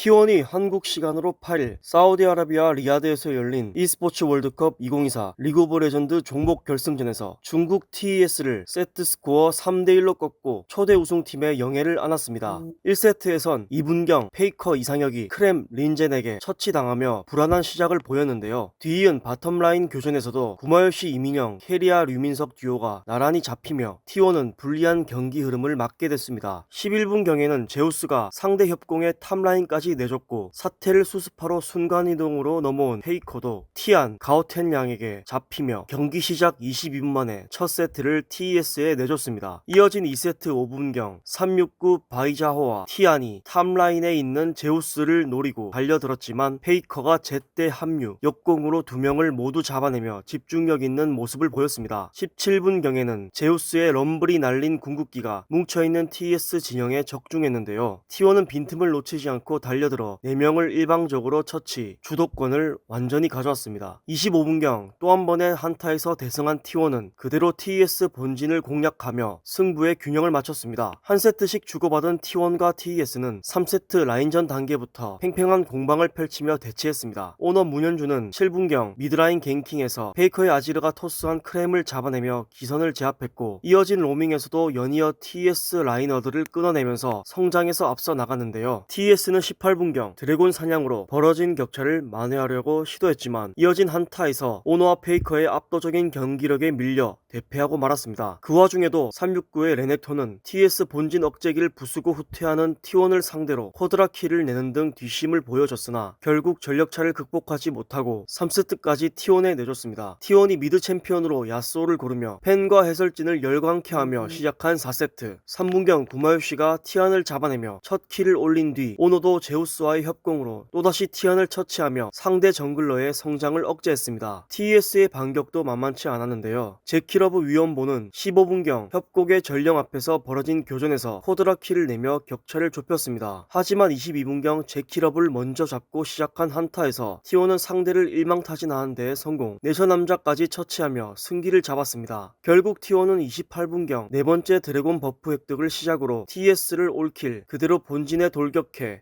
T1이 한국 시간으로 8일 사우디아라비아 리야드에서 열린 e스포츠 월드컵 2024 리그 오브 레전드 종목 결승전에서 중국 TES를 세트 스코어 3대1로 꺾고 초대 우승팀의 영예를 안았습니다. 1세트에선 이분경, 페이커 이상혁이 크렘 린젠에게 처치당하며 불안한 시작을 보였는데요. 뒤이은 바텀라인 교전에서도 구마요시 이민영, 캐리아 류민석 듀오가 나란히 잡히며 T1은 불리한 경기 흐름을 맞게 됐습니다. 11분경에는 제우스가 상대 협공의 탑라인까지 내줬고 사태를 수습하러 순간이동으로 넘어온 페이커도 티안, 가오텐 양에게 잡히며 경기 시작 22분 만에 첫 세트를 TES에 내줬습니다. 이어진 2세트 5분경 369 바이자호와 티안이 탑라인에 있는 제우스를 노리고 달려들었지만 페이커가 제때 합류, 역공으로 두 명을 모두 잡아내며 집중력 있는 모습을 보였습니다. 17분경에는 제우스의 럼블이 날린 궁극기가 뭉쳐있는 TS 진영에 적중했는데요. T1은 빈틈을 놓치지 않고 달려 들어 4명을 일방적으로 처치, 주도권을 완전히 가져왔습니다. 25분경 또 한 번의 한타에서 대승한 T1은 그대로 TS 본진을 공략하며 승부의 균형을 맞췄습니다. 한 세트씩 주고받은 T1과 TES는 3세트 라인전 단계부터 팽팽한 공방을 펼치며 대치했습니다. 오너 문현주는 7분경 미드라인 갱킹에서 페이커의 아지르가 토스한 크렘을 잡아내며 기선을 제압했고 이어진 로밍에서도 연이어 TS 라이너들을 끊어내면서 성장에서 앞서 나갔는데요. TS는 18 분경 드래곤 사냥으로 벌어진 격차를 만회하려고 시도했지만 이어진 한타에서 오너와 페이커의 압도적인 경기력에 밀려 대패하고 말았습니다. 그 와중에도 369의 레넥톤은 TS 본진 억제기를 부수고 후퇴하는 T1을 상대로 쿼드라키를 내는 등 뒷심을 보여줬으나 결국 전력차를 극복하지 못하고 3세트까지 T1에 내줬습니다. T1이 미드 챔피언으로 야쏘를 고르며 팬과 해설진을 열광케 하며 시작한 4세트 3분경 구마요시가 티안을 잡아내며 첫 킬을 올린 뒤 오노도 제우 스와의 협공으로 또다시 티안을 처치하며 상대 정글러의 성장을 억제했습니다. TES의 반격도 만만치 않았는데요. 제키러브 위원보는 15분경 협곡의 전령 앞에서 벌어진 교전에서 코드라 키를 내며 격차를 좁혔습니다. 하지만 22분경 제키러브를 먼저 잡고 시작한 한타에서 T1은 상대를 일망타진하는 데 성공, 내셔 남자까지 처치하며 승기를 잡았습니다. 결국 T1은 28분경 네 번째 드래곤 버프 획득을 시작으로 TS를 올킬, 그대로 본진에 돌격해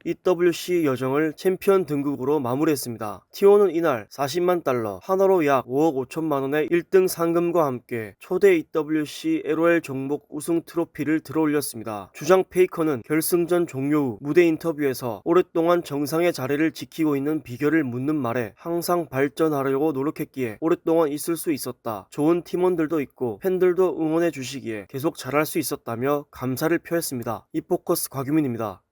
EWC 여정을 챔피언 등극으로 마무리했습니다. T1은 이날 40만 달러, 한화로 약 5억 5천만 원의 1등 상금과 함께 초대 EWC LOL 종목 우승 트로피를 들어올렸습니다. 주장 페이커는 결승전 종료 후 무대 인터뷰에서 오랫동안 정상의 자리를 지키고 있는 비결을 묻는 말에 항상 발전하려고 노력했기에 오랫동안 있을 수 있었다. 좋은 팀원들도 있고 팬들도 응원해 주시기에 계속 잘할 수 있었다며 감사를 표했습니다. 이포커스 곽유민입니다.